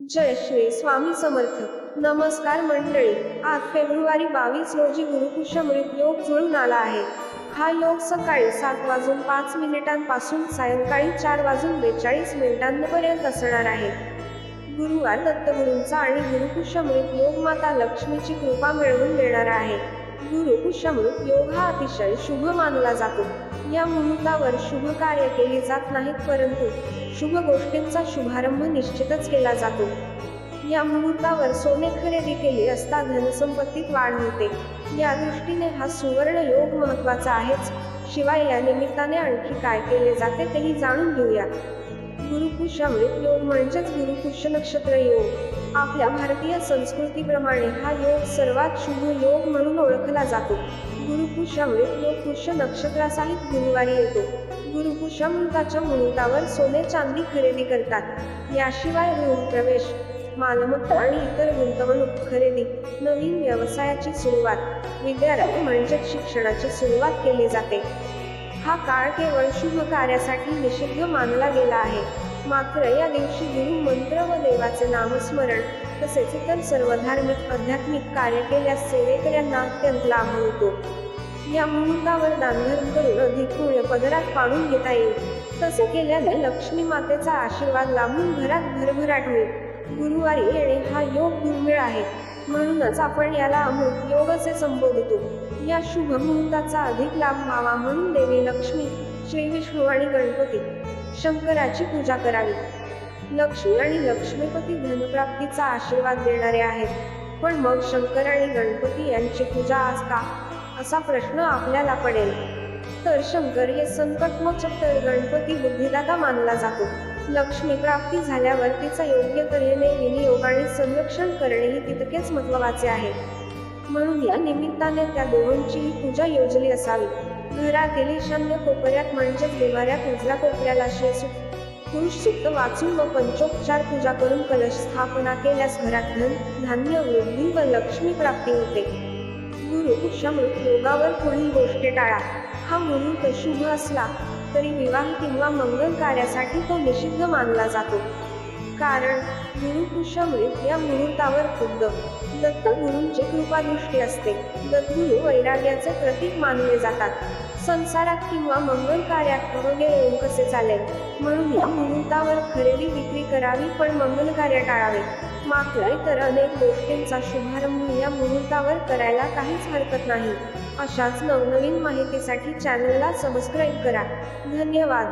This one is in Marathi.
जय श्री स्वामी समर्थ. नमस्कार मंडळी. आज फेब्रुवारी बावीस रोजी गुरुपुष्यमृत योग जुळून आला आहे. हा योग सकाळी सात वाजून पाच मिनिटांपासून सायंकाळी चार वाजून बेचाळीस मिनिटांपर्यंत असणार आहे. गुरुवार दत्तगुरूंचा आणि गुरुपुष्यमृत योग माता लक्ष्मीची कृपा मिळवून देणारा आहे. गुरुपुष्यमृत योग हा अतिशय शुभ मानला जातो. या मुहूर्तावर शुभ कार्य केले जात नाहीत परंतु शुभ गोष्टींचा शुभारंभ निश्चितच केला जातो. या मुहूर्तावर सोने खरेदी केली असता धनसंपत्तीत वाढ होते. या दृष्टीने हा सुवर्ण योग महत्त्वाचा आहेच. शिवाय या निमित्ताने आणखी काय केले जाते तेही जाणून घेऊया. गुरुपुष्यामृत योग म्हणजेच गुरुपुष्य नक्षत्र योग. आपल्या भारतीय संस्कृतीप्रमाणे हा योग सर्वात शुभ योग म्हणून ओळखला जातो. गुरुपुष्यामृत योग पुष्य नक्षत्रासाहित गुरुवारी येतो. गुरुपुष्यामृताच्या मुहूर्तावर सोने चांदी खरेदी करतात. याशिवाय गृह प्रवेश मालमत्ता आणि इतर गुंतवणूक खरेदी नवीन व्यवसायाची सुरुवात विद्यार्थी म्हणजे शिक्षणाची सुरुवात केली जाते. हा काळ केवळ शुभ कार्यासाठी निषिद्ध मानला गेला आहे. मात्र या दिवशी गुरु मंत्र व देवाचे नामस्मरण तसेच इतर सर्व धार्मिक आध्यात्मिक कार्य केल्यास सेवेकऱ्यांना अत्यंत लाभ होतो. या मुहूर्तावर दानधर्म करून अधिक पुण्य पदरात पाडून घेता येईल. तसे केल्याने लक्ष्मी मातेचा आशीर्वाद लाभून घरात भरभराट होईल. गुरुवारी येणे हा योग दुर्मिळ आहे. म्हणूनच आपण याला अमृत योग असे संबोधितो. या शुभ मुहूर्ताचा अधिक लाभ व्हावा म्हणून देवी लक्ष्मी विष्णू आणि गणपती शंकराची पूजा करावी. लक्ष्मी आणि लक्ष्मीपती धनप्राप्तीचा आशीर्वाद देणारे आहेत. पण मग शंकर आणि गणपती यांची पूजा आज का? असा प्रश्न आपल्याला पडेल. तर शंकर हे संकटमोचक तर गणपती बुद्धिदाता मानला जातो. लक्ष्मी प्राप्ती झाल्यावर तिचा योग्य तऱ्हेने विनियोग आणि संरक्षण करणेही तितकेच महत्त्वाचे आहे. म्हणून या निमित्ताने त्या दोघांचीही पूजा योजली असावी. घरातील ईशान्य कोपऱ्यात म्हणजेच देवाऱ्यात उजव्या कोपऱ्याला शेसूक्त पुरुष सुक्त वाचून व पंचोपचार पूजा करून कलश स्थापना केल्यास घरात धन धान्य वृद्धी व लक्ष्मी प्राप्ती होते. गुरु पुष्यामृत योगावर पुढील गोष्टी टाळा. हा मुहूर्त शुभ असला तरी विवाह किंवा मंगल कार्यासाठी तो निषिद्ध मानला जातो. कारण गुरु या मुहूर्तावर खुद्द. दत्त गुरूंची कृपादृष्टी असते. दत्तगुरु वैराग्याचे प्रतीक मानले जातात. संसारात किंवा मंगल कार्यात वगैरे येऊन कसे चालेल? म्हणून या मुहूर्तावर खरेदी विक्री करावी पण मंगल कार्य टाळावे. मात्र इतर अनेक गोष्टींचा शुभारंभ या मुहूर्तावर करायला काहीच हरकत नाही. अशाच नवनवीन माहितीसाठी चॅनलला सबस्क्राईब करा. धन्यवाद.